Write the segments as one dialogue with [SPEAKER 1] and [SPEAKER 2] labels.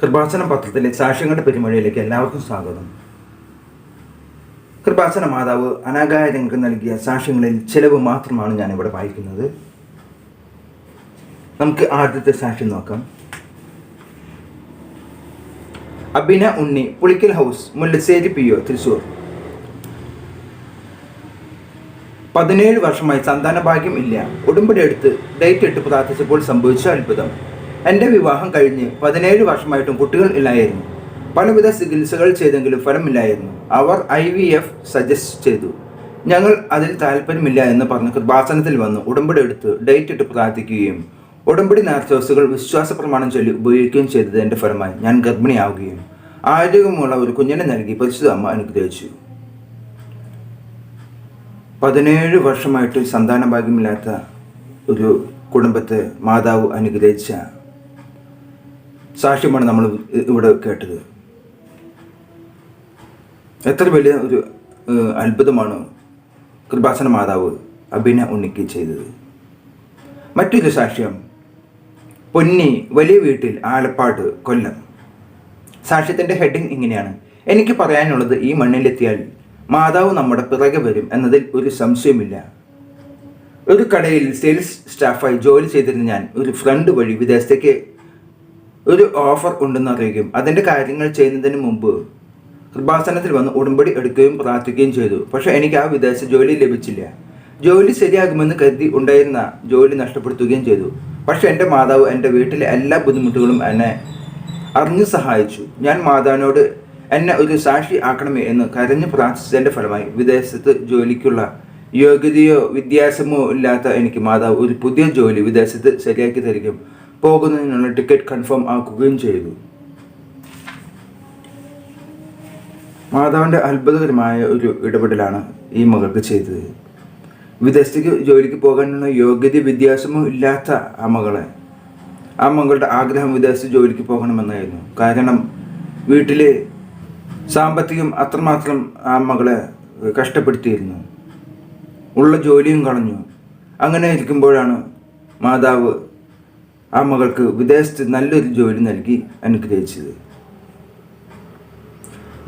[SPEAKER 1] കൃപാസനം പത്രത്തിലെ സാക്ഷ്യങ്ങളുടെ പെരുമഴയിലേക്ക് എല്ലാവർക്കും സ്വാഗതം. കൃപാസന മാതാവ് അനാഗായങ്ങൾക്ക് നൽകിയ സാക്ഷ്യങ്ങളിൽ ചിലവ് മാത്രമാണ് ഞാൻ ഇവിടെ വായിക്കുന്നത്. നമുക്ക് ആദ്യത്തെ സാക്ഷ്യം നോക്കാം. Abhina Unni Pulikkal house Mullassery P O Thrissur. പതിനേഴ് വർഷമായി സന്താന ഭാഗ്യം ഇല്ല. ഉടുമ്പടി എടുത്ത് ഡേറ്റ് ഇട്ട് പ്രാർത്ഥിച്ചപ്പോൾ സംഭവിച്ച അത്ഭുതം. എന്റെ വിവാഹം കഴിഞ്ഞ് പതിനേഴ് വർഷമായിട്ടും കുട്ടികൾ ഇല്ലായിരുന്നു. പലവിധ ചികിത്സകൾ ചെയ്തെങ്കിലും ഫലമില്ലായിരുന്നു. അവർ ഐ വി എഫ് സജസ്റ്റ് ചെയ്തു. ഞങ്ങൾ അതിൽ താല്പര്യമില്ല എന്ന് പറഞ്ഞ് കൃപാസനത്തിൽ വന്ന്. ഉടമ്പടി എടുത്ത് ഡേറ്റ് ഇട്ട് പ്രാർത്ഥിക്കുകയും ഉടമ്പടി നേർച്ചോസുകൾ വിശ്വാസ പ്രമാണം ചൊല്ലി ഉപയോഗിക്കുകയും ചെയ്തതിന്റെ ഫലമായി. ഞാൻ ഗർഭിണിയാവുകയും ആരോഗ്യമുള്ള ഒരു കുഞ്ഞിനെ നൽകി പരിശുദ്ധ അമ്മ അനുഗ്രഹിച്ചു. പതിനേഴ് വർഷമായിട്ട് സന്താന ഭാഗ്യമില്ലാത്ത ഒരു കുടുംബത്തെ മാതാവ് അനുഗ്രഹിച്ച സാക്ഷ്യമാണ് നമ്മൾ ഇവിടെ കേട്ടത്. എത്ര വലിയ ഒരു അത്ഭുതമാണ് കൃപാസന മാതാവ് അഭിന ഉണ്ണിക്ക് ചെയ്തത്. മറ്റൊരു സാക്ഷ്യം പൊന്നി വലിയ വീട്ടിൽ ആലപ്പാട് കൊല്ലം. സാക്ഷ്യത്തിന്റെ ഹെഡിങ് ഇങ്ങനെയാണ്. എനിക്ക് പറയാനുള്ളത് ഈ മണ്ണിലെത്തിയാൽ മാതാവ് നമ്മുടെ പിറകെ വരും എന്നതിൽ ഒരു സംശയമില്ല. ഒരു കടയിൽ സെയിൽസ് സ്റ്റാഫായി ജോലി ചെയ്തിരുന്ന ഞാൻ ഒരു ഫ്രണ്ട് വഴി വിദേശത്തേക്ക് ഒരു ഓഫർ ഉണ്ടെന്ന് അറിയുകയും അതിന്റെ കാര്യങ്ങൾ ചെയ്യുന്നതിന് മുമ്പ് കൃപാസനത്തിൽ വന്ന് ഉടമ്പടി എടുക്കുകയും പ്രാർത്ഥിക്കുകയും ചെയ്തു. പക്ഷേ എനിക്ക് ആ വിദേശ ജോലി ലഭിച്ചില്ല. ജോലി ശരിയാകുമെന്ന് കരുതി ഉണ്ടായിരുന്ന ജോലി നഷ്ടപ്പെടുത്തുകയും ചെയ്തു. പക്ഷേ എന്റെ മാതാവ് എന്റെ വീട്ടിലെ എല്ലാ ബുദ്ധിമുട്ടുകളും എന്നെ അറിഞ്ഞു സഹായിച്ചു. ഞാൻ മാതാവിനോട് എന്നെ ഒരു സാക്ഷി ആക്കണമേ എന്ന് കരഞ്ഞു പ്രാർത്ഥിച്ചതിന്റെ ഫലമായി വിദേശത്ത് ജോലിക്കുള്ള യോഗ്യതയോ വിദ്യാഭ്യാസമോ ഇല്ലാത്ത എനിക്ക് മാതാവ് ഒരു പുതിയ ജോലി വിദേശത്ത് ശരിയാക്കി തരികയും പോകുന്നതിനുള്ള ടിക്കറ്റ് കൺഫേം ആക്കുകയും ചെയ്തു. മാതാവിന്റെ അത്ഭുതകരമായ ഒരു ഇടപെടലാണ് ഈ മകൾക്ക് ചെയ്തത്. വിദേശത്തേക്ക് ജോലിക്ക് പോകാനുള്ള യോഗ്യത വ്യത്യാസമോ ഇല്ലാത്ത ആ മകളെ. ആ മകളുടെ ആഗ്രഹം വിദേശത്ത് ജോലിക്ക് പോകണമെന്നായിരുന്നു. കാരണം വീട്ടിലെ സാമ്പത്തികം അത്രമാത്രം ആ മകളെ കഷ്ടപ്പെടുത്തിയിരുന്നു. ഉള്ള ജോലിയും കളഞ്ഞു. അങ്ങനെ ഇരിക്കുമ്പോഴാണ് മാതാവ് ആ മകൾക്ക് വിദേശത്ത് നല്ലൊരു ജോലി നൽകി അനുഗ്രഹിച്ചത്.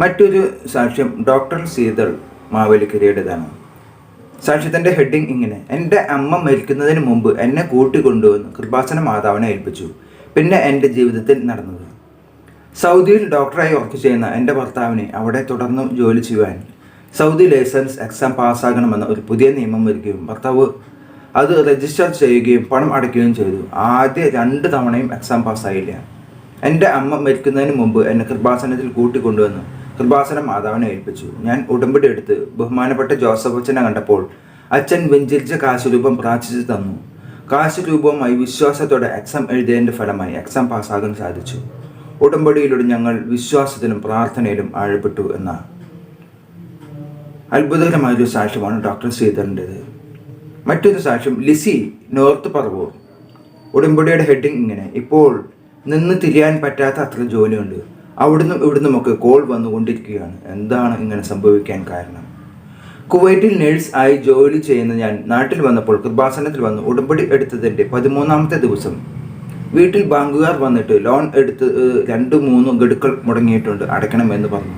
[SPEAKER 1] മറ്റൊരു സാക്ഷ്യം ഡോക്ടർ സീതൾ മാവേലിക്കരയുടേതാണ്. സാക്ഷ്യത്തിന്റെ ഹെഡിങ് ഇങ്ങനെ. എന്റെ അമ്മ മരിക്കുന്നതിന് മുമ്പ് എന്നെ കൂട്ടിക്കൊണ്ടുവന്ന് കൃപാസന മാതാവിനെ ഏൽപ്പിച്ചു. പിന്നെ എന്റെ ജീവിതത്തിൽ നടന്നത്. സൗദിയിൽ ഡോക്ടറായി വർക്ക് ചെയ്യുന്ന എന്റെ ഭർത്താവിനെ അവിടെ തുടർന്ന് ജോലി ചെയ്യുവാൻ. സൗദി ലൈസൻസ് എക്സാം പാസ്സാകണമെന്ന ഒരു പുതിയ നിയമം വരികയും ഭർത്താവ് അത് രജിസ്റ്റർ ചെയ്യുകയും പണം അടയ്ക്കുകയും ചെയ്തു. ആദ്യ രണ്ട് തവണയും എക്സാം പാസ്സായില്ല എന്റെ അമ്മ മരിക്കുന്നതിന് മുമ്പ് എന്നെ കൃപാസനത്തിൽ കൂട്ടിക്കൊണ്ടുവന്നു. കൃപാസനം മാതാവിനെ ഏൽപ്പിച്ചു. ഞാൻ ഉടമ്പടി എടുത്ത് ബഹുമാനപ്പെട്ട ജോസഫ് അച്ഛനെ കണ്ടപ്പോൾ അച്ഛൻ വെഞ്ചരിച്ച കാശുരൂപം പ്രാർത്ഥിച്ചു തന്നു. കാശുരൂപവുമായി വിശ്വാസത്തോടെ എക്സാം എഴുതിയതിന്റെ ഫലമായി എക്സാം പാസ്സാകാൻ സാധിച്ചു. ഉടമ്പടിയിലൂടെ ഞങ്ങൾ വിശ്വാസത്തിലും പ്രാർത്ഥനയിലും ആഴപ്പെട്ടു എന്ന അത്ഭുതകരമായൊരു സാക്ഷ്യമാണ് ഡോക്ടർ ശ്രീധരന്റേത്. മറ്റൊരു സാക്ഷ്യം ലിസി നോർത്ത് പറവൂർ. ഉടമ്പടിയുടെ ഹെഡിങ് ഇങ്ങനെ. ഇപ്പോൾ നിന്ന് തിരിയാൻ പറ്റാത്ത അത്ര ജോലിയുണ്ട്. അവിടുന്നും ഇവിടുന്നുമൊക്കെ കോൾ വന്നുകൊണ്ടിരിക്കുകയാണ്. എന്താണ് ഇങ്ങനെ സംഭവിക്കാൻ കാരണം? കുവൈറ്റിൽ നേഴ്സ് ആയി ജോലി ചെയ്യുന്ന ഞാൻ നാട്ടിൽ വന്നപ്പോൾ കൃപാസനത്തിൽ വന്ന് ഉടമ്പടി എടുത്തതിന്റെ പതിമൂന്നാമത്തെ ദിവസം. വീട്ടിൽ ബാങ്കുകാർ വന്നിട്ട് ലോൺ എടുത്ത് രണ്ട് മൂന്ന് ഗഡുക്കൾ മുടങ്ങിയിട്ടുണ്ട് അടയ്ക്കണമെന്ന് പറഞ്ഞു.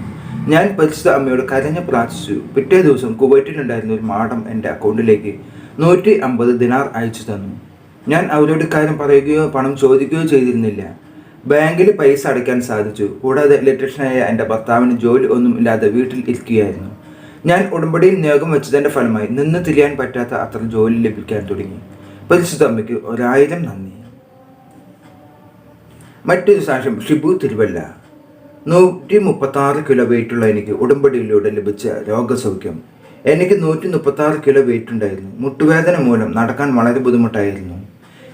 [SPEAKER 1] ഞാൻ പരിശുദ്ധ അമ്മയോട് കരഞ്ഞ് പ്രാർത്ഥിച്ചു. പിറ്റേ ദിവസം കുവൈറ്റിലുണ്ടായിരുന്ന ഒരു മാഡം എന്റെ അക്കൗണ്ടിലേക്ക് നൂറ്റി അമ്പത് ദിനാർ അയച്ചു തന്നു. ഞാൻ അവരോട് കാര്യം പറയുകയോ പണം ചോദിക്കുകയോ ചെയ്തിരുന്നില്ല. ബാങ്കിൽ പൈസ അടയ്ക്കാൻ സാധിച്ചു. കൂടാതെ ഇലക്ട്രീഷ്യനായ എന്റെ ഭർത്താവിന് ജോലി ഒന്നും ഇല്ലാതെ വീട്ടിൽ ഇരിക്കുകയായിരുന്നു. ഞാൻ ഉടമ്പടിയിൽ നിയോഗം വെച്ചതിന്റെ ഫലമായി നിന്ന് തിരിയാൻ പറ്റാത്ത അത്ര ജോലി ലഭിക്കാൻ തുടങ്ങി. പരിശുദ്ധ അമ്മയ്ക്ക് ഒരായിരം നന്ദി. മറ്റൊരു സാക്ഷ്യം ഷിബു തിരുവല്ല. നൂറ്റി മുപ്പത്തി ആറ് കിലോ വെയിറ്റുള്ള എനിക്ക് ഉടമ്പടിയിലൂടെ ലഭിച്ച രോഗസൗഖ്യം. എനിക്ക് നൂറ്റി മുപ്പത്തി ആറ് കിലോ വെയിറ്റ് ഉണ്ടായിരുന്നു. മുട്ടുവേദന മൂലം നടക്കാൻ വളരെ ബുദ്ധിമുട്ടായിരുന്നു.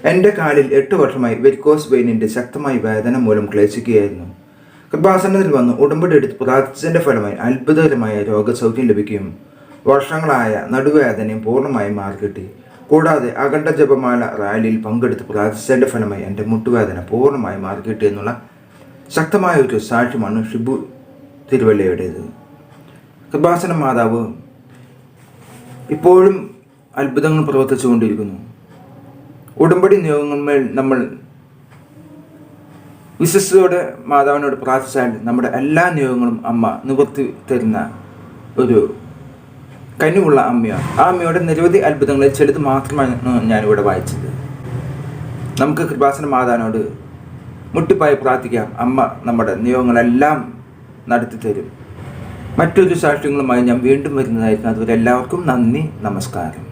[SPEAKER 1] എന്റെ കാലിൽ എട്ട് വർഷമായി വെരിക്കോസ് വെയിനിന്റെ ശക്തമായി വേദന മൂലം ക്ലേശിക്കുകയായിരുന്നു. കൃപാസനത്തിൽ വന്ന് ഉടമ്പടി എടുത്ത് പ്രാർത്ഥിച്ചതിന്റെ ഫലമായി അത്ഭുതകരമായ രോഗസൗഖ്യം ലഭിക്കുകയും വർഷങ്ങളായ നടുവേദനയും പൂർണമായും മാറിക്കിട്ടി. കൂടാതെ അഖണ്ഡ ജപമാല റാലിയിൽ പങ്കെടുത്ത് പ്രാർത്ഥിച്ചതിന്റെ ഫലമായി എന്റെ മുട്ടുവേദന പൂർണമായി മാറിക്കിട്ടി എന്നുള്ള ശക്തമായ ഒരു സാക്ഷ്യമാണ് ഷിബു തിരുവല്ലയുടേത്. കൃപാസന മാതാവ് ഇപ്പോഴും അത്ഭുതങ്ങൾ പ്രവർത്തിച്ചുകൊണ്ടിരിക്കുന്നു. ഉടമ്പടി നിയോഗങ്ങളിൽ നമ്മൾ വിശ്വസ്തയോടെ മാതാവിനോട് പ്രാർത്ഥിച്ചാൽ നമ്മുടെ എല്ലാ നിയോഗങ്ങളും അമ്മ നിവർത്തി തരുന്ന ഒരു കനിവുള്ള അമ്മയാണ്. ആ അമ്മയുടെ നിരവധി അത്ഭുതങ്ങളിൽ ചിലത് മാത്രമാണ് ഞാനിവിടെ വായിച്ചത്. നമുക്ക് കൃപാസന മാതാവിനോട് മുട്ടിപ്പായി പ്രാർത്ഥിക്കാം. അമ്മ നമ്മുടെ നിയോഗങ്ങളെല്ലാം നടത്തി തരും മറ്റൊരു സാക്ഷ്യങ്ങളുമായി ഞാൻ വീണ്ടും വരുന്നതായിരിക്കും. അതുവരെ എല്ലാവർക്കും നന്ദി നമസ്കാരം.